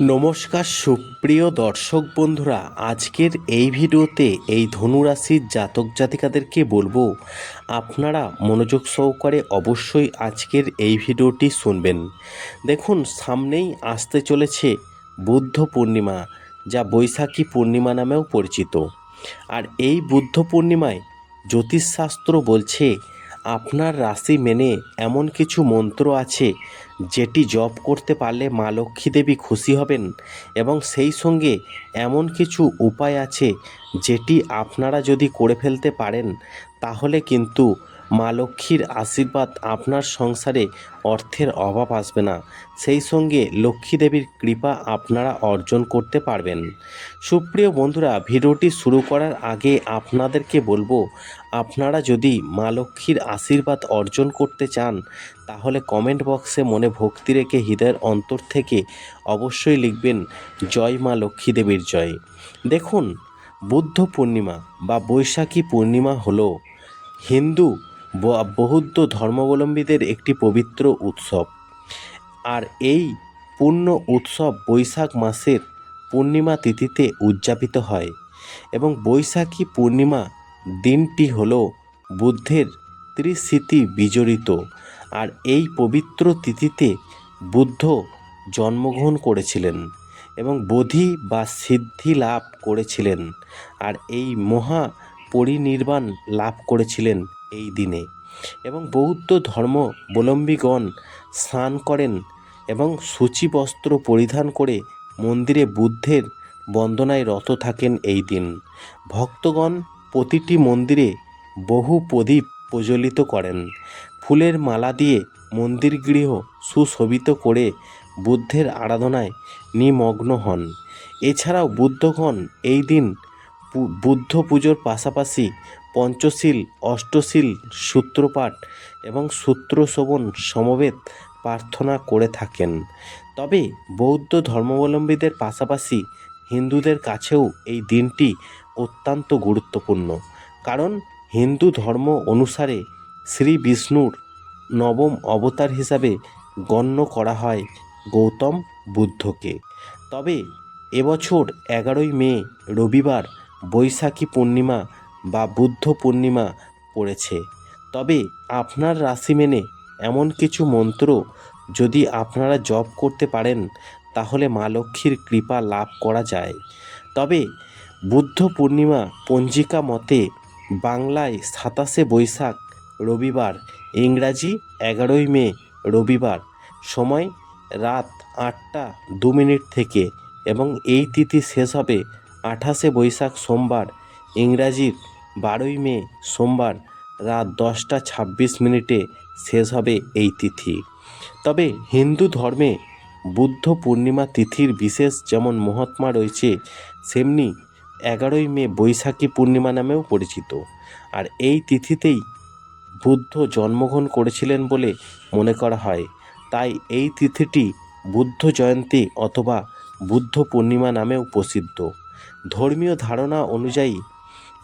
নমস্কার সুপ্রিয় দর্শক বন্ধুরা, আজকের এই ভিডিওতে এই ধনুরাশির জাতক জাতিকাদেরকে বলব, আপনারা মনোযোগ সহকারে অবশ্যই আজকের এই ভিডিওটি শুনবেন। দেখুন, সামনেই আসতে চলেছে বুদ্ধ পূর্ণিমা, যা বৈশাখী পূর্ণিমা নামেও পরিচিত। আর এই বুদ্ধ পূর্ণিমায় জ্যোতিষশাস্ত্র বলছে আপনার রাশি মেনে এমন কিছু মন্ত্র আছে যেটি জপ করতে পারলে মা লক্ষ্মী দেবী খুশি হবেন এবং সেই সঙ্গে এমন কিছু উপায় আছে যেটি আপনারা যদি করে ফেলতে পারেন, তাহলে কিন্তু মা লক্ষ্মীর আশীর্বাদ আপনার সংসারে অর্থের অভাব আসবে না। সেই সঙ্গে লক্ষ্মী দেবীর কৃপা আপনারা অর্জন করতে পারবেন। সুপ্রিয় বন্ধুরা, ভিডিওটি শুরু করার আগে আপনাদেরকে বলব, আপনারা যদি মা লক্ষ্মীর আশীর্বাদ অর্জন করতে চান, তাহলে কমেন্ট বক্সে মনে ভক্তি রেখে হৃদয়ের অন্তর থেকে অবশ্যই লিখবেন, জয় মা লক্ষ্মী দেবীর জয়। দেখুন, বুদ্ধ পূর্ণিমা বা বৈশাখী পূর্ণিমা হলো হিন্দু বৌদ্ধ ধর্মাবলম্বীদের একটি পবিত্র উৎসব। আর এই পূর্ণ উৎসব বৈশাখ মাসের পূর্ণিমা তিথিতে উদযাপিত হয় এবং বৈশাখী পূর্ণিমা দিনটি হল বুদ্ধের ত্রিস্মৃতি বিজড়িত। আর এই পবিত্র তিথিতে বুদ্ধ জন্মগ্রহণ করেছিলেন এবং বোধি বা সিদ্ধি লাভ করেছিলেন। আর এই মহা পরিনির্বাণ লাভ করেছিলেন এই দিনে। এবং বৌদ্ধ ধর্মাবলম্বীগণ স্নান করেন এবং সূচি বস্ত্র পরিধান করে মন্দিরে বুদ্ধের বন্দনায় রত থাকেন এই দিন। ভক্তগণ প্রতিটি মন্দিরে বহু প্রদীপ প্রজ্বলিত করেন। ফুলের মালা দিয়ে মন্দির গৃহ সুশোভিত করে বুদ্ধের আরাধনায় নিমগ্ন হন। এছাড়াও বুদ্ধগণ এই দিন বুদ্ধ পুজোর পাশাপাশি পঞ্চশীল, অষ্টশীল সূত্রপাঠ এবং সূত্র শোভন সমবেত প্রার্থনা করে থাকেন। তবে বৌদ্ধ ধর্মাবলম্বীদের পাশাপাশি হিন্দুদের কাছেও এই দিনটি অত্যন্ত গুরুত্বপূর্ণ। কারণ হিন্দু ধর্ম অনুসারে শ্রী বিষ্ণুর নবম অবতার হিসাবে গণ্য করা হয় গৌতম বুদ্ধকে। তবে এবছর এগারোই মে রবিবার বৈশাখী পূর্ণিমা বা বুদ্ধ পূর্ণিমা পড়েছে। তবে আপনার রাশি মেনে এমন কিছু মন্ত্র যদি আপনারা জপ করতে পারেন, তাহলে মা লক্ষ্মীর কৃপা লাভ করা যায়। তবে বুদ্ধ পূর্ণিমা পঞ্জিকা মতে বাংলায় সাতাশে বৈশাখ রবিবার, ইংরাজি এগারোই মে রবিবার, সময় রাত আটটা দু মিনিট থেকে এবং এই তিথি শেষ হবে আঠাশে বৈশাখ সোমবার ইংরাজির বারোই মে সোমবার রাত দশটা ছাব্বিশ মিনিটে শেষ হবে এই তিথি। তবে হিন্দু ধর্মে বুদ্ধ পূর্ণিমা তিথির বিশেষ যেমন মহাত্মা রয়েছে, সেমনি এগারোই মে বৈশাখী পূর্ণিমা নামেও পরিচিত। আর এই তিথিতেই বুদ্ধ জন্মগ্রহণ করেছিলেন বলে মনে করা হয়। তাই এই তিথিটি বুদ্ধ জয়ন্তী অথবা বুদ্ধ পূর্ণিমা নামেও প্রসিদ্ধ। ধর্মীয় ধারণা অনুযায়ী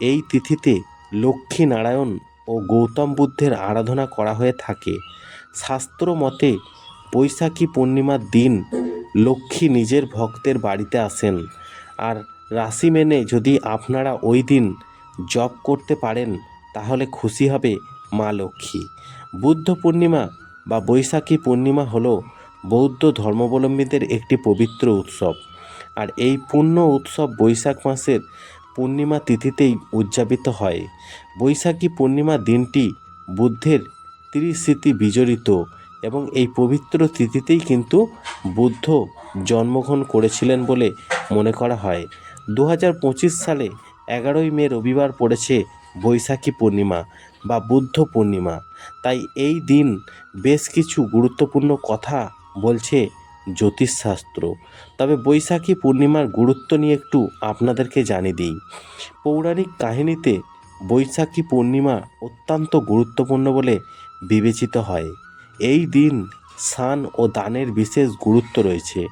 এই তিথিতে লক্ষ্মী নারায়ণ ও গৌতম বুদ্ধের আরাধনা করা হয়ে থাকে। শাস্ত্র মতে, বৈশাখী পূর্ণিমার দিন লক্ষ্মী নিজের ভক্তের বাড়িতে আসেন। আর রাশি মেনে যদি আপনারা ওই দিন জপ করতে পারেন, তাহলে খুশি হবে মা লক্ষ্মী। বুদ্ধ পূর্ণিমা বা বৈশাখী পূর্ণিমা হলো বৌদ্ধ ধর্মাবলম্বীদের একটি পবিত্র উৎসব। আর এই পূর্ণ উৎসব বৈশাখ মাসের পূর্ণিমা তিথিতেই উদযাপিত হয়। বৈশাখী পূর্ণিমা দিনটি বুদ্ধের ত্রিস্মৃতি বিজড়িত এবং এই পবিত্র তিথিতেই কিন্তু বুদ্ধ জন্মগ্রহণ করেছিলেন বলে মনে করা হয়। দু হাজার পঁচিশ সালে এগারোই মে রবিবার পড়েছে বৈশাখী পূর্ণিমা বা বুদ্ধ পূর্ণিমা। তাই এই দিন বেশ কিছু গুরুত্বপূর্ণ কথা বলছে জ্যোতিষশাস্ত্র। তবে বৈশাখী পূর্ণিমার গুরুত্ব নিয়ে একটু আপনাদেরকে জানিয়ে দিই। পৌরাণিক কাহিনীতে বৈশাখী পূর্ণিমা অত্যন্ত গুরুত্বপূর্ণ বলে বিবেচিত হয়। এই দিন স্নান ও দানের বিশেষ গুরুত্ব রয়েছে।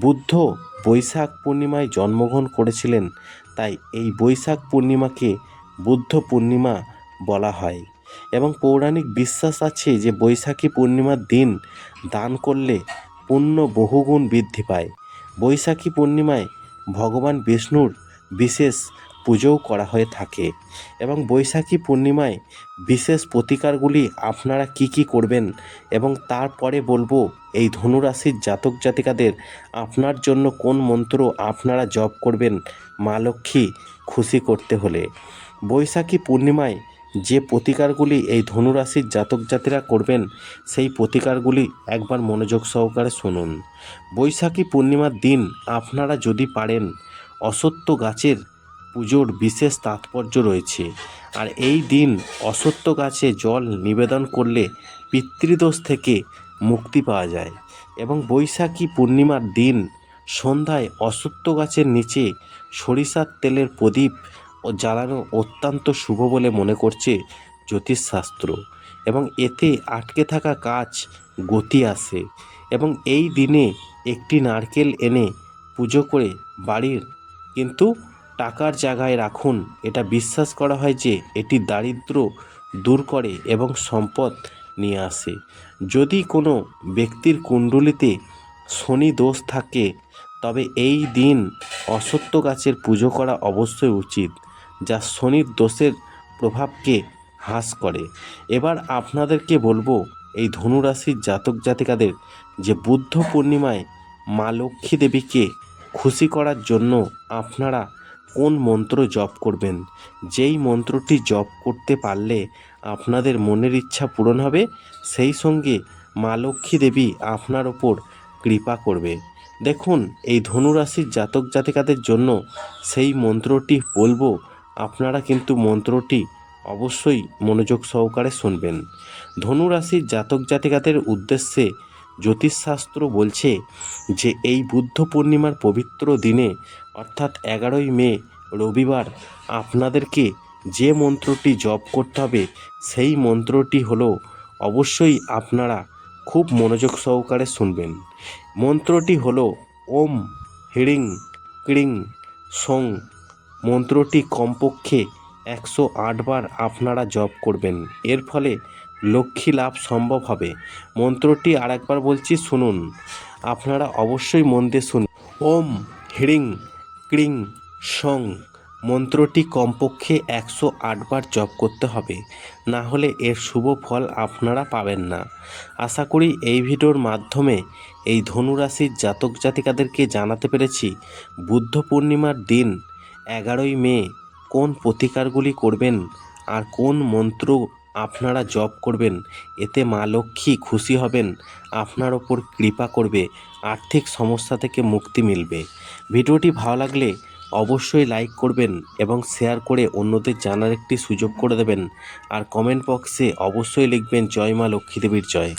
বুদ্ধ বৈশাখ পূর্ণিমায় জন্মগ্রহণ করেছিলেন, তাই এই বৈশাখ পূর্ণিমাকে বুদ্ধ পূর্ণিমা বলা হয়। এবং পৌরাণিক বিশ্বাস আছে যে বৈশাখী পূর্ণিমার দিন দান করলে পুণ্য বহুগুণ বৃদ্ধি পায়। বৈশাখী পূর্ণিমায় ভগবান বিষ্ণুর বিশেষ পুজোও করা হয়ে থাকে এবং বৈশাখী পূর্ণিমায় বিশেষ প্রতিকারগুলি আপনারা কি কি করবেন এবং তারপরে বলব, এই ধনুরাশির জাতক জাতিকাদের আপনার জন্য কোন মন্ত্র আপনারা জপ করবেন, মা লক্ষ্মী খুশি করতে হলে। বৈশাখী পূর্ণিমায় যে প্রতিকারগুলি এই ধনুরাশির জাতক জাতিরা করবেন, সেই প্রতিকারগুলি একবার মনোযোগ সহকারে শুনুন। বৈশাখী পূর্ণিমার দিন আপনারা যদি পারেন অসত্য গাছের পুজোর বিশেষ তাৎপর্য রয়েছে। আর এই দিন অসত্য গাছে জল নিবেদন করলে পিতৃদোষ থেকে মুক্তি পাওয়া যায়। এবং বৈশাখী পূর্ণিমার দিন সন্ধ্যায় অসত্য গাছের নিচে সরিষার তেলের প্রদীপ জ্বালানো অত্যন্ত শুভ বলে মনে করছে জ্যোতিষশাস্ত্র। এবং এতে আটকে থাকা কাজ গতি আসে এবং এই দিনে একটি নারকেল এনে পুজো করে বাড়ির কিন্তু টাকার জায়গায় রাখুন। এটা বিশ্বাস করা হয় যে এটি দারিদ্র দূর করে এবং সম্পদ নিয়ে আসে। যদি কোনো ব্যক্তির কুণ্ডলিতে শনি দোষ থাকে, তবে এই দিন অসত্য গাছের পুজো করা অবশ্যই উচিত। যা শনির দোষের প্রভাবকে হ্রাস করে। এবার আপনাদেরকে বলব, এই ধনুরাশির জাতক জাতিকাদের যে বুদ্ধ পূর্ণিমায় মা লক্ষ্মী দেবীকে খুশি করার জন্য আপনারা কোন মন্ত্র জপ করবেন? যেই মন্ত্রটি জপ করতে পারলে আপনাদের মনের ইচ্ছা পূরণ হবে, সেই সঙ্গে মা লক্ষ্মী দেবী আপনার ওপর কৃপা করবে। দেখুন, এই ধনুরাশির জাতক জাতিকাদের জন্য সেই মন্ত্রটি বলব আপনারা কিন্তু মন্ত্রটি অবশ্যই মনোযোগ সহকারে শুনবেন। ধনুরাশির জাতক জাতিকাদের উদ্দেশ্যে জ্যোতিষশাস্ত্র বলছে যে, এই বুদ্ধ পূর্ণিমার পবিত্র দিনে, অর্থাৎ এগারোই মে, রবিবার, আপনাদেরকে যে মন্ত্রটি জপ করতে হবে, সেই মন্ত্রটি হলো, অবশ্যই আপনারা খুব মনোযোগ সহকারে শুনবেন। মন্ত্রটি হলো, ওম হিড়িং ক্রিং, সং মন্ত্রটি কমপক্ষে একশো আটবার আপনারা জপ করবেন। এর ফলে লক্ষ্মী লাভ সম্ভব হবে। মন্ত্রটি আরেকবার বলছি, শুনুন। আপনারা অবশ্যই মন দিয়ে শুনুন ওম হিড়িং ক্রিং সং। মন্ত্রটি কমপক্ষে একশো আটবার জপ করতে হবে। না হলে এর শুভ ফল আপনারা পাবেন না। আশা করি এই ভিডিওর মাধ্যমে এই ধনুরাশির জাতক জাতিকাদেরকে জানাতে পেরেছি। বুদ্ধ পূর্ণিমার দিন এগারোই মে, কোন প্রতিকারগুলি করবেন আর কোন মন্ত্র আপনারা জপ করবেন? এতে মা লক্ষ্মী খুশি হবেন, আপনার ওপর কৃপা করবে, আর্থিক সমস্যা থেকে মুক্তি মিলবে। ভিডিওটি ভালো লাগলে অবশ্যই লাইক করবেন এবং শেয়ার করে অন্যদের জানার একটি সুযোগ করে দেবেন। আর কমেন্ট বক্সে অবশ্যই লিখবেন, জয় মা লক্ষ্মী দেবীর জয়।